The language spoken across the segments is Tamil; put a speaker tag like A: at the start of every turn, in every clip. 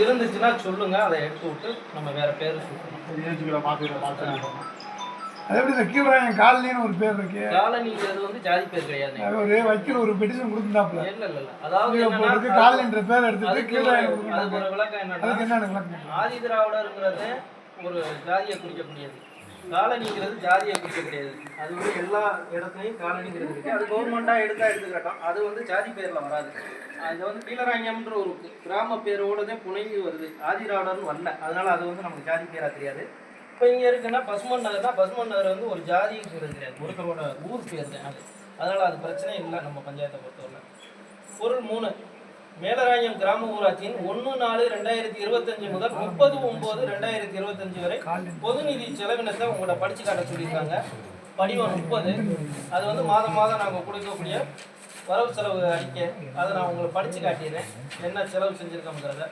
A: இருந்துச்சுன்னா சொல்லுங்க அதை எடுத்து விட்டு நம்ம வேற பேர்
B: அது எப்படி இந்த கீவராயன் காலனின்னு ஒரு பேர் இருக்கு.
A: காலனிங்கிறது வந்து ஜாதி பேர் கிடையாது.
B: ஒரு வக்கீல் ஒரு பெட்டிஷன் கொடுத்துருந்தாப்புல.
A: இல்ல இல்ல அதாவது
B: போட்டுட்டு காலனின்ற பேர் எடுத்துட்டு கீவராயன்
A: அதுக்கு ஒரு விளக்கம் என்னன்னா
B: அதுக்கு என்னென்ன விளக்கம்
A: ஆதி திராவிடருங்கிறது ஒரு ஜாதியை குறிக்கக்கூடியது காலனிங்கிறது ஜாதியை குறிக்கக்கூடியது அது வந்து எல்லா இடத்துலையும் காலனிங்கிறது இருக்கு. அது கவர்மெண்டா எடுத்தா எடுத்துக்கிட்டோம் அது வந்து ஜாதி பேர்ல வராது. அது வந்து கீழராங்கியம்ன்ற ஒரு கிராம பேரோட தான் வருது. ஆதிராடர்னு வரல அதனால அது வந்து நமக்கு ஜாதி பேரா தெரியாது. இப்போ இங்கே இருக்குன்னா பசுமன் நகர் தான். பசுமன் நகர் வந்து ஒரு ஜாதியும் சொல்றது கிடையாது. ஒருத்தரோட ஊர் பேர் தான் அது. அதனால அது பிரச்சனை இல்லை நம்ம பஞ்சாயத்தை பொறுத்தவரை. பொருள் மூணு. மேலராயம் கிராம ஊராட்சியின் ஒன்று நாலு ரெண்டாயிரத்தி இருபத்தஞ்சு முதல் முப்பது ஒம்பது ரெண்டாயிரத்தி இருபத்தஞ்சு வரை பொது நிதி செலவினத்தை உங்களோட படிச்சு காட்ட சொல்லியிருக்காங்க. படிவம் முப்பது. அது வந்து மாதம் மாதம் நாங்கள் கொடுக்கக்கூடிய வரவு செலவு அறிக்கை அதை நான் உங்களுக்கு படிச்சு காட்டிடுறேன். என்ன செலவு செஞ்சுருக்கோங்கிறத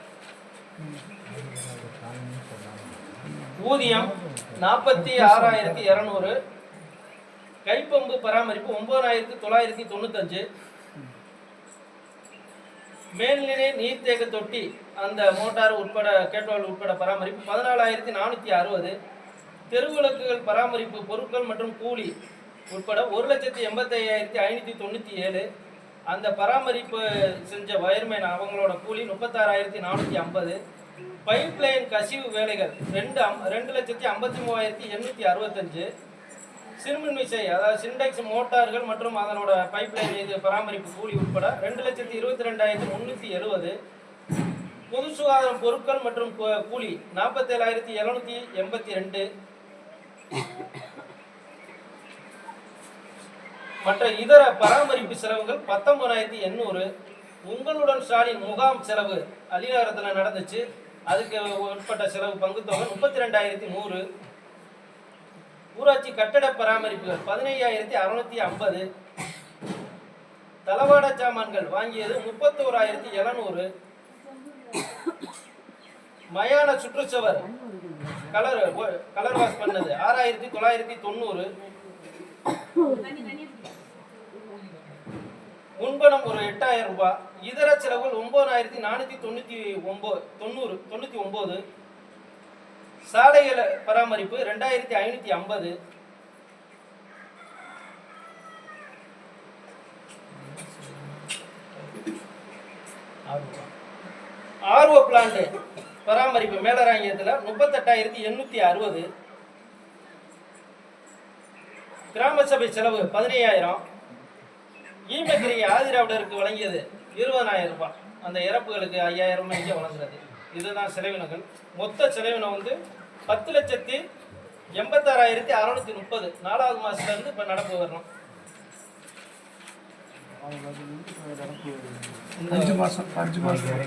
A: ஊதியம் நாற்பத்தி ஆறாயிரத்தி இரநூறு. கைப்பம்பு பராமரிப்பு ஒன்பதாயிரத்தி தொள்ளாயிரத்தி தொண்ணூத்தஞ்சு. மேல்நிலை நீர்த்தேக்க தொட்டி அந்த மோட்டார் உட்பட கேட்வால் உட்பட பராமரிப்பு பதினாலாயிரத்தி நானூற்றி அறுபது. தெருவிளக்குகள் பராமரிப்பு பொருட்கள் மற்றும் கூலி உட்பட ஒரு லட்சத்தி எண்பத்தி ஐயாயிரத்தி ஐநூற்றி தொண்ணூற்றி ஏழு அந்த பராமரிப்பு செஞ்ச வயர்மேன் அவங்களோட கூலி முப்பத்தாறாயிரத்தி நானூற்றி ஐம்பது. பைப் லைன் கசிவு வேலைகள் ரெண்டு அம் ரெண்டு லட்சத்தி ஐம்பத்தி மூவாயிரத்தி எண்ணூற்றி அறுபத்தஞ்சு. சிறுமின் விசை அதாவது சிண்டெக்ஸ் மோட்டார்கள் மற்றும் அதனோட பைப் லைன் இது பராமரிப்பு கூலி உட்பட ரெண்டு லட்சத்தி இருபத்தி ரெண்டாயிரத்தி முந்நூற்றி எழுபது பொது சுகாதாரம் பொருட்கள் மற்றும் கூலி நாற்பத்தேழாயிரத்தி எழுநூற்றி எண்பத்தி ரெண்டு. மற்ற இதர பராமரிப்பு செலவுகள் பத்தொன்பதாயிரத்தி எண்ணூறு. உங்களுடன் ஸ்டாலின் முகாம் செலவு அலிநகரத்தில் நடந்துச்சு. அதுக்கு உட்பட்ட செலவு பங்குத்தொகை முப்பத்தி ரெண்டாயிரத்தி நூறு. ஊராட்சி கட்டட பராமரிப்புகள் பதினையாயிரத்தி அறுநூத்தி ஐம்பது. தளவாட சாமான்கள் வாங்கியது முப்பத்தோராயிரத்தி எழுநூறு. மயான சுற்றுச்சுவர் கலர் கலர் வாஷ் பண்ணது ஆறாயிரத்தி தொள்ளாயிரத்தி தொண்ணூறு. முன்பணம் ஒரு எட்டாயிரம் ரூபாய். இதர செலவுகள் ஒன்பதாயிரத்தி நானூற்றி தொண்ணூற்றி ஒம்பது தொண்ணூறு தொண்ணூற்றி ஒம்பது. சாலைகள் பராமரிப்பு ரெண்டாயிரத்தி ஐநூற்றி ஐம்பது. ஆர்ஓ பிளான்ட் பராமரிப்பு மேலராங்கியத்தில் முப்பத்தெட்டாயிரத்தி எண்ணூற்றி அறுபது. கிராம சபை செலவு பதினையாயிரம். ஈமக்கிரி ஆதிராவிடருக்கு வழங்கியது இருபதாயிரம் ரூபாய் அந்த இறப்புகளுக்கு ஐயாயிரம் ரூபாய் இங்கே வழங்குறது. இதுதான் செலவினங்கள் மொத்த செலவினம் வந்து பத்து லட்சத்தி எண்பத்தாறாயிரத்தி அறுநூத்தி முப்பது. நாலாவது மாசத்துல இருந்து இப்போ நடப்பு வரணும்.
B: அஞ்சு மாசம் அஞ்சு மாசம்.